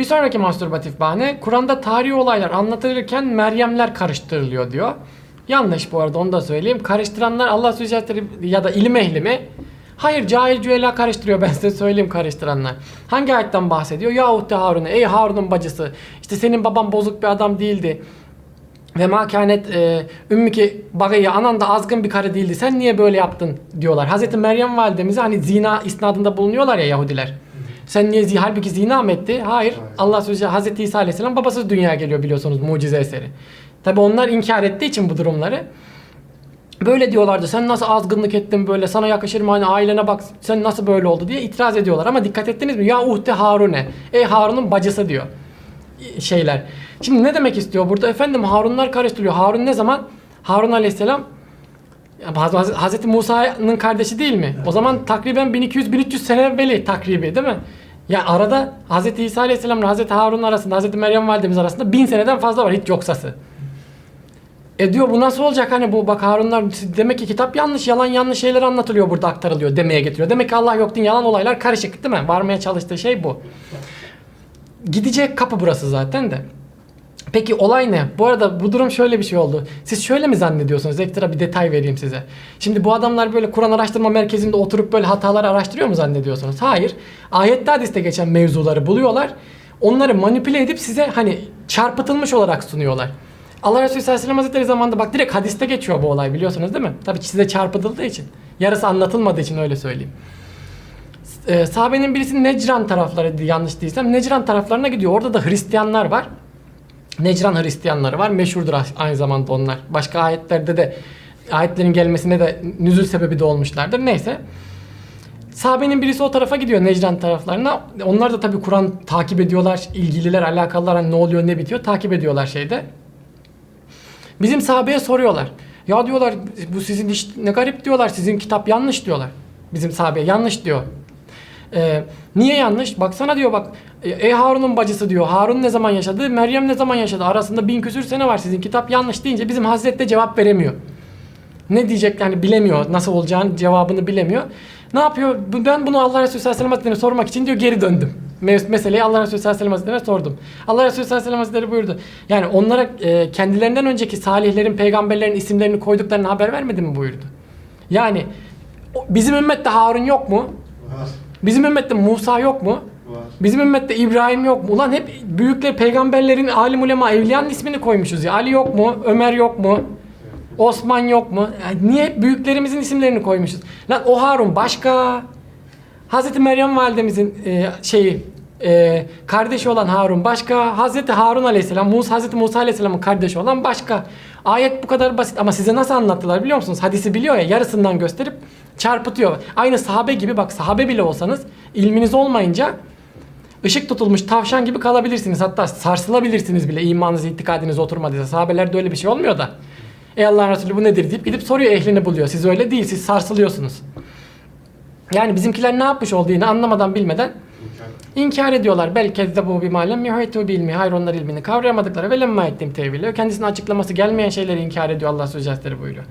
Bir sonraki mastürbatif bahane Kur'an'da tarihi olaylar anlatılırken Meryemler karıştırılıyor diyor. Yanlış bu arada onu da söyleyeyim. Karıştıranlar Allah Sözcüleri ya da ilim ehli mi? Hayır cahil cüela karıştırıyor ben size söyleyeyim karıştıranlar. Hangi ayetten bahsediyor? Yahut de Harun'a ey Harun'un bacısı işte senin baban bozuk bir adam değildi. Ve ma kânet e, ümmüki bagayı anan da azgın bir karı değildi. Sen niye böyle yaptın diyorlar. Hazreti Meryem validemize hani zina isnadında bulunuyorlar ya Yahudiler. Sen niye zi halbuki zina mı etti? Hayır. Allah sözü Hazreti İsa Aleyhisselam babasız dünyaya geliyor biliyorsunuz mucize eseri. Tabi onlar inkar ettiği için bu durumları. Böyle diyorlardı. Sen nasıl azgınlık ettin böyle? Sana yakışır mı? Hani ailene bak. Sen nasıl böyle oldu diye itiraz ediyorlar. Ama dikkat ettiniz mi? Ya uhte Harune. Ey Harun'un bacısı diyor. Şeyler. Şimdi ne demek istiyor burada? Efendim Harunlar karıştırıyor. Harun ne zaman? Harun Aleyhisselam Hazreti Musa'nın kardeşi değil mi? O zaman takriben 1200-1300 sene evveli takribi değil mi? Ya arada Hazreti İsa Aleyhisselam'la Hazreti Harun arasında, Hazreti Meryem validemiz arasında bin seneden fazla var hiç yoksası. E diyor bu nasıl olacak hani bu bak Harunlar demek ki kitap yanlış yalan yanlış şeyler anlatılıyor burada aktarılıyor demeye getiriyor. Demek ki Allah yok din yalan olaylar karışık değil mi? Varmaya çalıştığı şey bu. Gidecek kapı burası zaten de. Peki olay ne? Bu arada bu durum şöyle bir şey oldu. Siz şöyle mi zannediyorsunuz? Ekstra bir detay vereyim size. Şimdi bu adamlar böyle Kur'an araştırma merkezinde oturup böyle hataları araştırıyor mu zannediyorsunuz? Hayır. Ayette hadiste geçen mevzuları buluyorlar. Onları manipüle edip size hani çarpıtılmış olarak sunuyorlar. Allah Resulü sallallahu aleyhi ve hazretleri zamanında bak direkt hadiste geçiyor bu olay biliyorsunuz değil mi? Tabii size çarpıtıldığı için. Yarısı anlatılmadığı için öyle söyleyeyim. Ee, sahabenin birisi Necran tarafları yanlış değilsem Necran taraflarına gidiyor. Orada da Hristiyanlar var. Necran Hristiyanları var. Meşhurdur aynı zamanda onlar. Başka ayetlerde de ayetlerin gelmesine de nüzul sebebi de olmuşlardır. Neyse. Sahabenin birisi o tarafa gidiyor Necran taraflarına. Onlar da tabii Kur'an takip ediyorlar. ilgililer, alakalılar hani ne oluyor ne bitiyor takip ediyorlar şeyde. Bizim sahabeye soruyorlar. Ya diyorlar bu sizin iş ne garip diyorlar. Sizin kitap yanlış diyorlar. Bizim sahabeye yanlış diyor. Ee, niye yanlış? Baksana diyor bak. E, Ey Harun'un bacısı diyor. Harun ne zaman yaşadı? Meryem ne zaman yaşadı? Arasında bin küsür sene var. Sizin kitap yanlış deyince bizim Hazret de cevap veremiyor. Ne diyecek yani bilemiyor. Nasıl olacağını cevabını bilemiyor. Ne yapıyor? Ben bunu Allah Resulü sallallahu aleyhi ve sellem Hazretleri'ne sormak için diyor geri döndüm. Mes- Meseleyi Allah Resulü sallallahu aleyhi ve sellem Hazretleri'ne sordum. Allah Resulü sallallahu aleyhi ve sellem Hazretleri buyurdu. Yani onlara e, kendilerinden önceki salihlerin, peygamberlerin isimlerini koyduklarını haber vermedi mi buyurdu. Yani bizim ümmette Harun yok mu? Bizim ümmette Musa yok mu? Bizim ümmette İbrahim yok mu? Ulan hep büyükler peygamberlerin alim ulema evliyanın ismini koymuşuz ya. Ali yok mu? Ömer yok mu? Osman yok mu? Yani niye hep büyüklerimizin isimlerini koymuşuz? Lan o Harun başka. Hazreti Meryem validemizin e, şeyi e, kardeşi olan Harun başka. Hazreti Harun aleyhisselam, Musa, Hazreti Musa aleyhisselamın kardeşi olan başka. Ayet bu kadar basit ama size nasıl anlattılar biliyor musunuz? Hadisi biliyor ya yarısından gösterip çarpıtıyor. Aynı sahabe gibi bak sahabe bile olsanız ilminiz olmayınca ışık tutulmuş tavşan gibi kalabilirsiniz. Hatta sarsılabilirsiniz bile imanınız, itikadınız oturmadıysa. Sahabelerde öyle bir şey olmuyor da. Ey Allah'ın Resulü bu nedir deyip gidip soruyor ehlini buluyor. Siz öyle değil, siz sarsılıyorsunuz. Yani bizimkiler ne yapmış olduğunu anlamadan bilmeden inkar ediyorlar. Belki de bu bir malem yuhaytu bilmi. Hayır onlar ilmini kavrayamadıkları ve lemma ettiğim tevhili. Kendisine açıklaması gelmeyen şeyleri inkar ediyor Allah Sözcüleri buyuruyor.